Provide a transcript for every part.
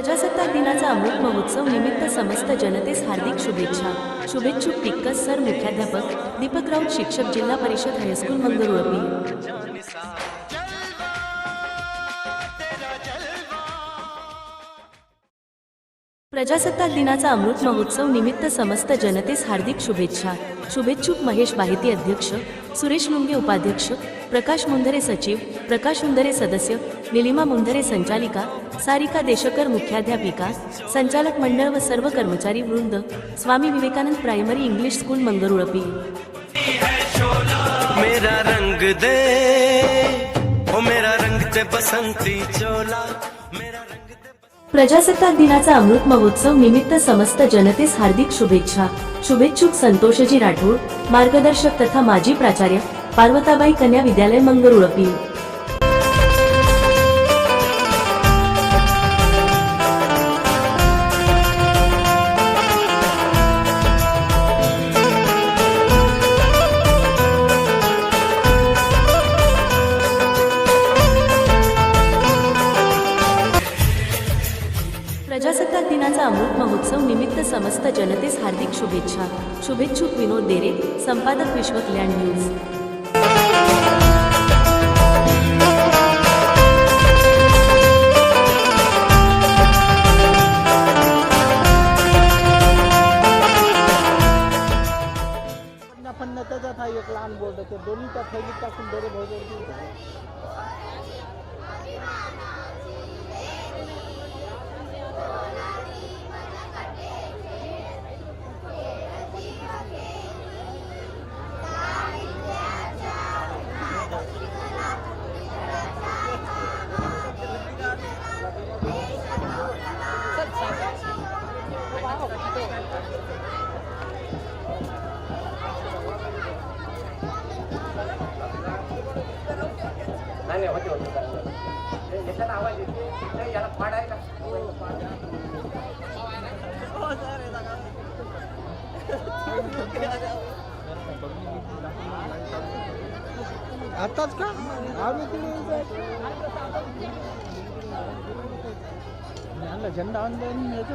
प्रजासत्ताक दिनाचा अमृत महोत्सव निमित्त समस्त जनतेस हार्दिक शुभेच्छा. शुभेच्छुक टिक्कस सर मुख्याध्यापक दीपक राऊत शिक्षक जिल्हा परिषद हायस्कूल मंगरुळपी प्रजासत्ताक दिनाचा अमृत महोत्सव निमित्त समस्त जनतेस हार्दिक शुभेच्छा. शुभेच्छुक महेश बाहिती अध्यक्ष सुरेश लुंगे उपाध्यक्ष प्रकाश मुंदरे सचिव प्रकाश मुंदरे सदस्य निलिमा मुंदरे संचालिका सारिका देशकर मुख्याध्यापिका संचालक मंडळ व सर्व कर्मचारी वृंद Swami Vivekananda primary English school Mangrulpir. मेरा रंग दे ओ मेरा रंग ते बसंती चोला मेरा रंग ते प्रजासत्ताक दिनाचा अमृत महोत्सव निमित्त समस्त जनतेस हार्दिक शुभेच्छा. शुभेच्छुक संतोषजी राठोड मार्गदर्शक तथा माजी प्राचार्य पार्वताबाई कन्या विद्यालय मंगरुळपी प्रजासत्ताक दिनाचा अमृत महोत्सव निमित्त समस्त जनतेस हार्दिक शुभेच्छा. शुभेच्छुक विनोद देरे संपादक विश्वकल्याण न्यूज. नाही होते होते याच्यात आवाज येते याला पाडायला आताच का आम्ही तिने झेंडा आणला ते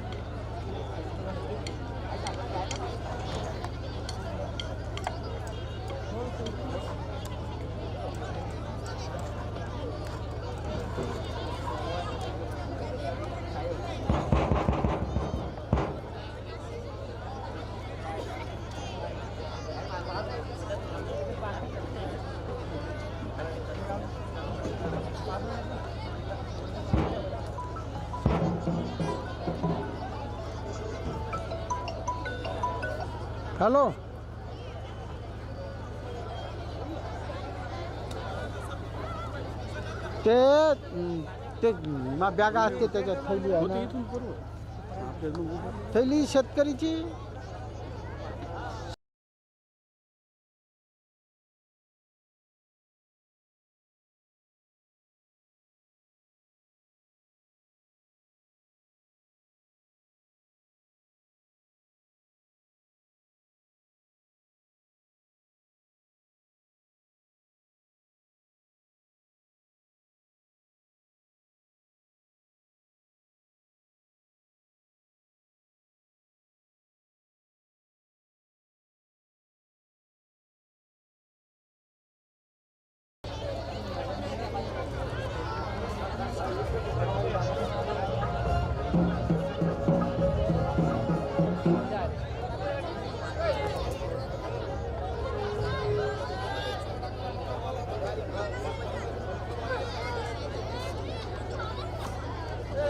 હલો ते ते बॅगा असते त्याच्यात थैली आहे ना. थैली शेतकरीची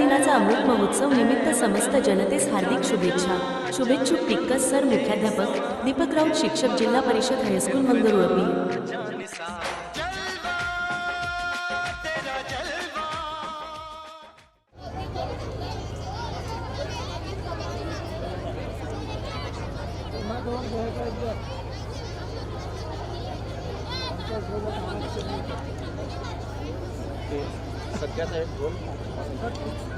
दिनाचा अमृत महोत्सव निमित्त समस्त जनतेस हार्दिक शुभेच्छा. शुभेच्छुक टिक्कस सर मुख्याध्यापक दीपक राऊत शिक्षक जिल्हा परिषद हायस्कूल मंगरुळपी. सध्या साहेब दोन.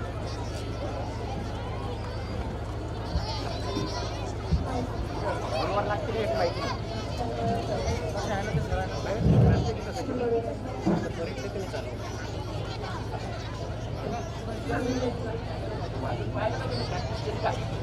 Gracias.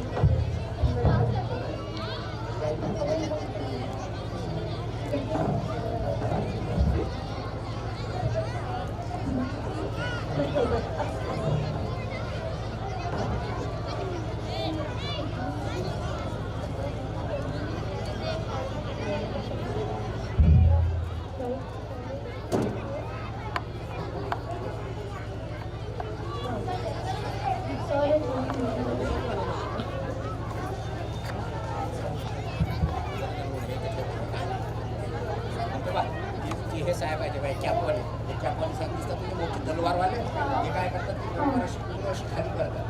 साहेब आहे ते बाई कॅपन हे कॅपन साहेब दिसतात म्हणजे मोठे तलवारवाले. हे काय करतात ते डोंगर अशी पूर्ण अशी खाली करतात.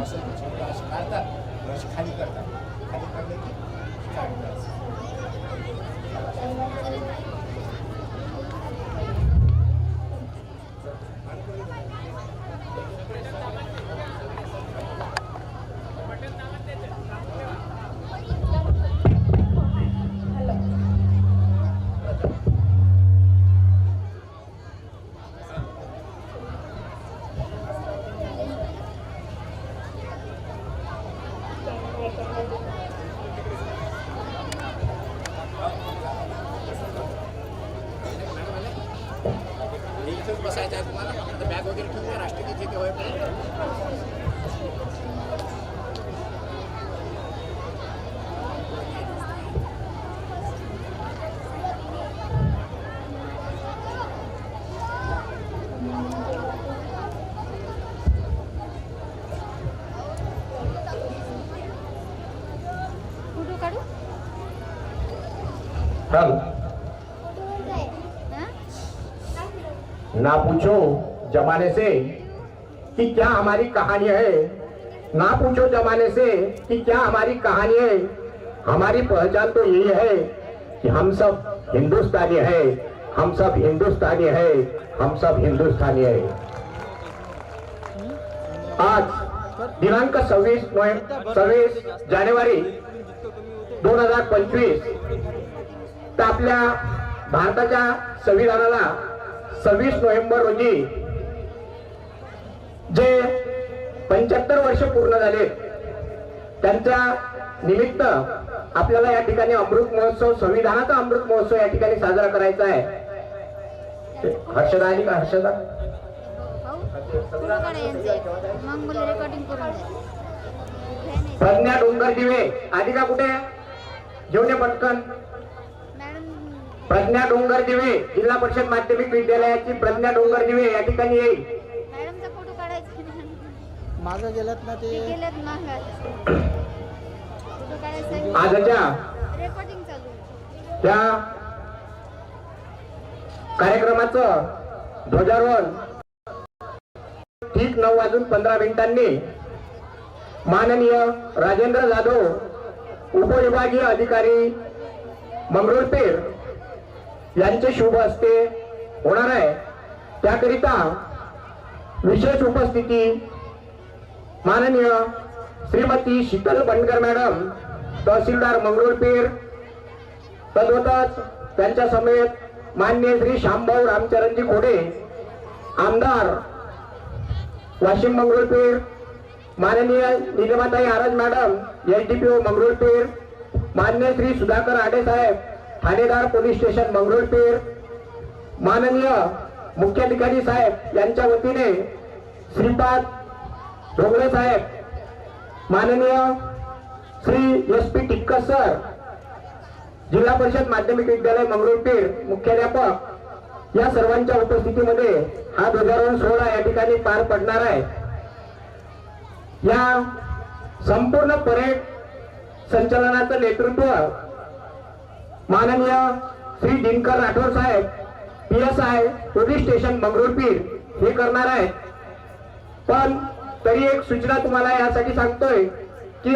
मसल अशी काढतात अशी खाली करतात. खाली करले की काढतात चल? ना पूछो जमाने से कि क्या हमारी कहानी है। ना पूछो जमाने से कि क्या हमारी कहानी है। हमारी पहचान तो यही है कि हम सब हिंदुस्तानी है। हम सब हिंदुस्तानी है। हम सब हिंदुस्तानी है। आज दिनांक सव्वीस नोव्हेंबर सव्वीस जानेवारी दोन हज़ार पंचवीस तर आपल्या भारताच्या संविधानाला सव्वीस नोव्हेंबर रोजी जे पंच्याहत्तर वर्ष पूर्ण झाले त्यांच्या निमित्त आपल्याला या ठिकाणी अमृत महोत्सव संविधानाचा अमृत महोत्सव या ठिकाणी साजरा करायचा आहे. हर्षदा आणि का? हर्षदा? प्रज्ञा डोंगर दिवे आधी का कुठे? घेऊन पटकन. प्रज्ञा डोंगर दिवे जिल्हा परिषद माध्यमिक विद्यालयाची प्रज्ञा डोंगर दिवे या ठिकाणी येईल. मॅडमचा फोटो काढायचा मागं गेल्यात ना ते? आजच्या रेकॉर्डिंग चालू आहे. त्या कार्यक्रमाचं ध्वजारोहण ठीक नऊ वाजून पंधरा मिनिटांनी माननीय राजेंद्र जाधव उपविभागीय अधिकारी मंगरुळपीर यांचे शुभ हस्ते होणार आहे. त्याकरिता विशेष उपस्थिती माननीय श्रीमती शीतल बंडकर मॅडम तहसीलदार मंगरुळपीर तद्वतच त्यांच्या समेत मान्य श्री श्यामभाऊ रामचरणजी खोडे आमदार वाशिम मंगरुळपीर माननीय Nilamatai Araj madam L D P O Mangrulpir मान्य श्री सुधाकर आडे साहेब ठाणेदार पोलीस स्टेशन मंगरुळपीर माननीय मुख्याधिकारी साहेब यांच्या वतीने श्रीपाद ढोंगळे साहेब. माननीय Shri S P Tikkar sir. जिल्हा परिषद माध्यमिक विद्यालय मंगरुळपीर मुख्याध्यापक. या सर्वांच्या उपस्थितीमध्ये हा ध्वजारोहण सोहळा या ठिकाणी पार पडणार आहे. या संपूर्ण परेड संचलनाचं नेतृत्व माननीय श्री दिनकर राठोड साहेब P S I police station Mangrulpir हे करणार आहेत. पण तरी एक सूचना तुम्हाला यासाठी सांगतोय की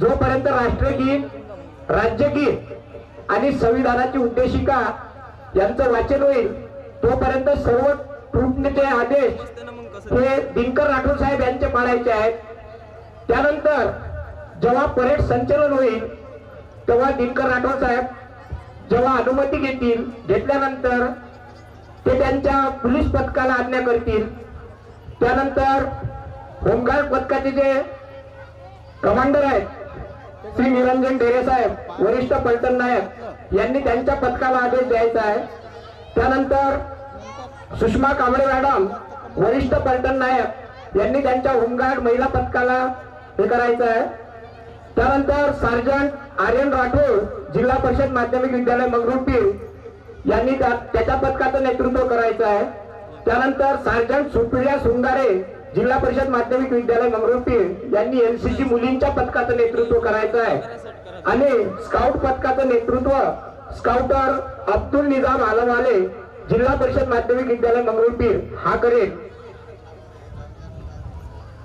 जोपर्यंत राष्ट्रगीत राज्यगीत आणि संविधानाची उद्देशिका यांचं वाचन होईल तोपर्यंत सर्व ट्रूपचे आदेश हे दिनकर राठोड साहेब यांचे पाळायचे आहेत. त्यानंतर जेव्हा परेड संचलन होईल तेव्हा दिनकर राठोड साहेब जेव्हा अनुमती घेतील घेतल्यानंतर ते त्यांच्या पोलीस पथकाला आज्ञा करतील. त्यानंतर होमगार्ड पथकाचे जे कमांडर आहेत श्री निरंजन ढेरे साहेब वरिष्ठ पलटण नायक यांनी त्यांच्या पथकाला आदेश द्यायचा आहे. त्यानंतर सुषमा कांबळे मॅडम वरिष्ठ पलटण नायक यांनी त्यांच्या होमगार्ड महिला पथकाला हे करायचं आहे. त्यानंतर सार्जंट आर्यन राठोड जिल्हा परिषद माध्यमिक विद्यालय मंगरुळपीर यांनी त्याच्या पथकाचं नेतृत्व करायचं आहे. त्यानंतर सार्जंट सुप्रिया सुंगारे जिल्हा परिषद माध्यमिक विद्यालय मंगरुळपीर यांनी एनसीसी मुलींच्या पथकाचं नेतृत्व करायचं आहे. आणि स्काउट पथकाचं नेतृत्व स्काउटर अब्दुल निजाम आलमवाले जिल्हा परिषद माध्यमिक विद्यालय मंगरुळपीर हा करेल.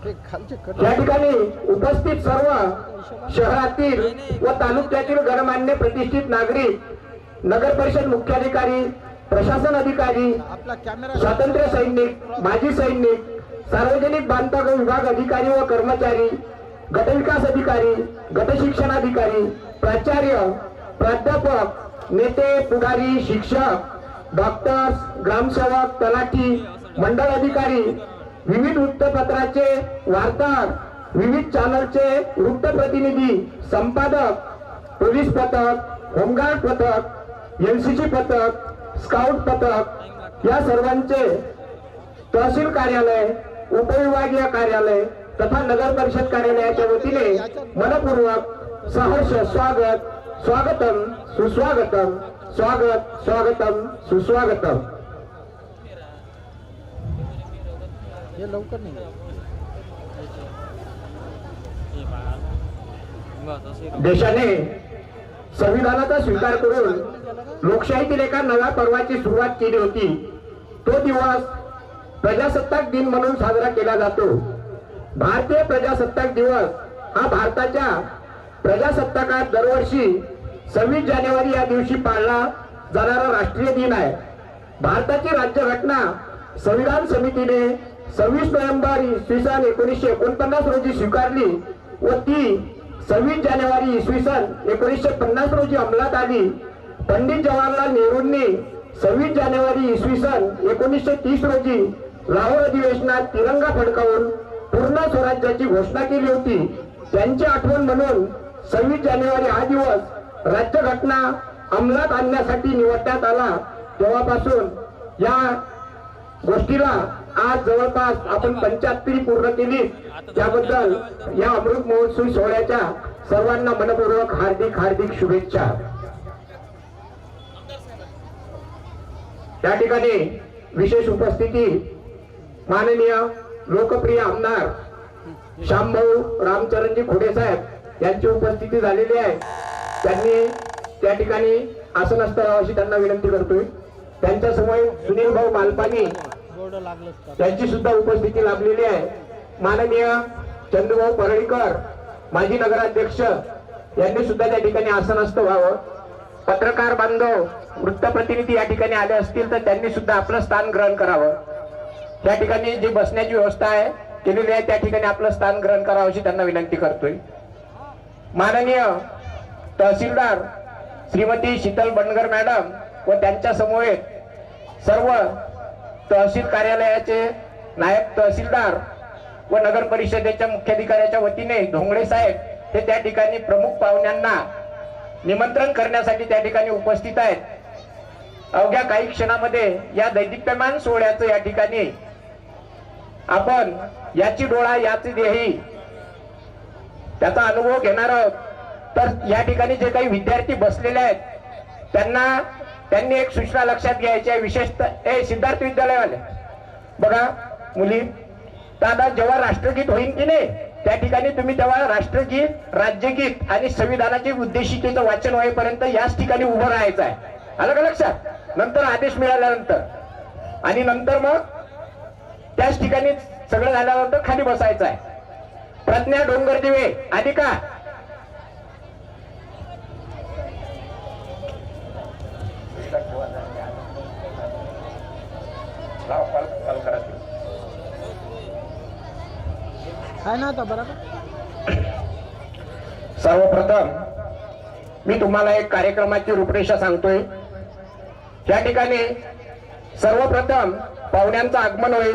या ठिकाणी उपस्थित सर्व शहरातील व तालुक्यातील गणमान्य प्रतिष्ठित नागरिक नगर परिषद मुख्याधिकारी प्रशासन अधिकारी स्वातंत्र्य सैनिक माजी सैनिक सार्वजनिक बांधकाम विभाग अधिकारी व कर्मचारी गटविकास अधिकारी गटशिक्षणाधिकारी प्राचार्य प्राध्यापक नेते पुढारी शिक्षक डॉक्टर्स ग्रामसेवक तलाठी मंडळ अधिकारी विविध वृत्तपत्राचे वार्ताहर विविध चॅनलचे वृत्तप्रतिनिधी संपादक पोलीस पथक होमगार्ड पथक एनसीसी पथक स्काउट पथक या सर्वांचे तहसील कार्यालय उपविभागीय कार्यालय तथा नगर परिषद कार्यालयाच्या वतीने मनपूर्वक सहर्ष स्वागत स्वागतम सुस्वागतम स्वागत स्वागतम सुस्वागतम. हे लवकर नाही देशाने संविधानाचा स्वीकार करून लोकशाहीतील एका नव्या पर्वाची सुरुवात केली होती. तो दिवस प्रजासत्ताक दिन म्हणून साजरा केला जातो. भारतीय प्रजासत्ताक दिवस हा भारताच्या प्रजासत्ताकात दरवर्षी सव्वीस जानेवारी या दिवशी पाळला जाणारा राष्ट्रीय दिन आहे. भारताची राज्यघटना संविधान समितीने सव्वीस नोव्हेंबर इसवी सन एकोणीसशे एकोणपन्नास रोजी स्वीकारली व ती सव्वीस जानेवारी इसवी सन एकोणीसशे पन्नास रोजी अंमलात आली. पंडित जवाहरलाल नेहरूंनी सव्वीस जानेवारी इसवी सन एकोणीसशे तीस रोजी लाहोर अधिवेशनात तिरंगा फडकावून पूर्ण स्वराज्याची घोषणा केली होती. त्यांची आठवण म्हणून सव्वीस जानेवारी हा दिवस राज्यघटना अंमलात आणण्यासाठी निवडण्यात आला. तेव्हापासून या गोष्टीला आज जवळपास आपण पंच्याहत्तरी पूर्ण केली. त्याबद्दल या अमृत महोत्सवी सोहळ्याच्या सर्वांना मनपूर्वक हार्दिक हार्दिक शुभेच्छा. त्या ठिकाणी विशेष उपस्थिती माननीय लोकप्रिय आमदार श्यामभाऊ रामचरणजी खोडे साहेब यांची उपस्थिती झालेली आहे. त्यांनी त्या ठिकाणी आसनस्थ राहावं अशी त्यांना विनंती करतोय. त्यांच्यासमोर सुनील भाऊ मालपानी त्यांची सुद्धा उपस्थिती लाभलेली आहे. माननीय चंद्रभाऊ परळीकर माजी नगराध्यक्ष यांनी सुद्धा त्या ठिकाणी आसनस्थ व्हावं. पत्रकार बांधव वृत्तप्रतिनिधी या ठिकाणी आले असतील तर त्यांनी सुद्धा आपलं स्थान ग्रहण करावं. त्या ठिकाणी जी बसण्याची व्यवस्था आहे केलेली आहे त्या ठिकाणी आपलं स्थान ग्रहण करावं अशी त्यांना विनंती करतोय. माननीय तहसीलदार श्रीमती शीतल बनगर मॅडम व त्यांच्या समवेत सर्व तहसील कार्यालयाचे नायब तहसीलदार व नगर परिषदेच्या मुख्याधिकाऱ्याच्या वतीने धोंगडे साहेब हे त्या ठिकाणी प्रमुख पाहुण्यांना निमंत्रण करण्यासाठी त्या ठिकाणी उपस्थित आहेत. अवघ्या काही क्षणामध्ये या दैदिप्यमान सोहळ्याचं या ठिकाणी आपण याची डोळा याची देही त्याचा अनुभव घेणार आहोत. तर या ठिकाणी जे काही विद्यार्थी बसलेले आहेत त्यांना त्यांनी एक सूचना लक्षात घ्यायची आहे विशेषतः ए सिद्धार्थ विद्यालयवाले. बघा मुली दादा जेव्हा राष्ट्रगीत होईल की नाही त्या ठिकाणी तुम्ही तेव्हा राष्ट्रगीत राज्यगीत आणि संविधानाचे उद्देशिकेचं वाचन होईपर्यंत याच ठिकाणी उभं राहायचं आहे. आलं का लक्षात? नंतर आदेश मिळाल्यानंतर. आणि नंतर मग त्याच ठिकाणी सगळं झाल्यानंतर खाली बसायचं आहे. प्रज्ञा डोंगर दिवे आणि का काय ना आता बरोबर सर्वप्रथम मी तुम्हाला एक कार्यक्रमाची रूपरेषा सांगतोय. या ठिकाणी सर्वप्रथम पाहुण्यांचं आगमन होईल.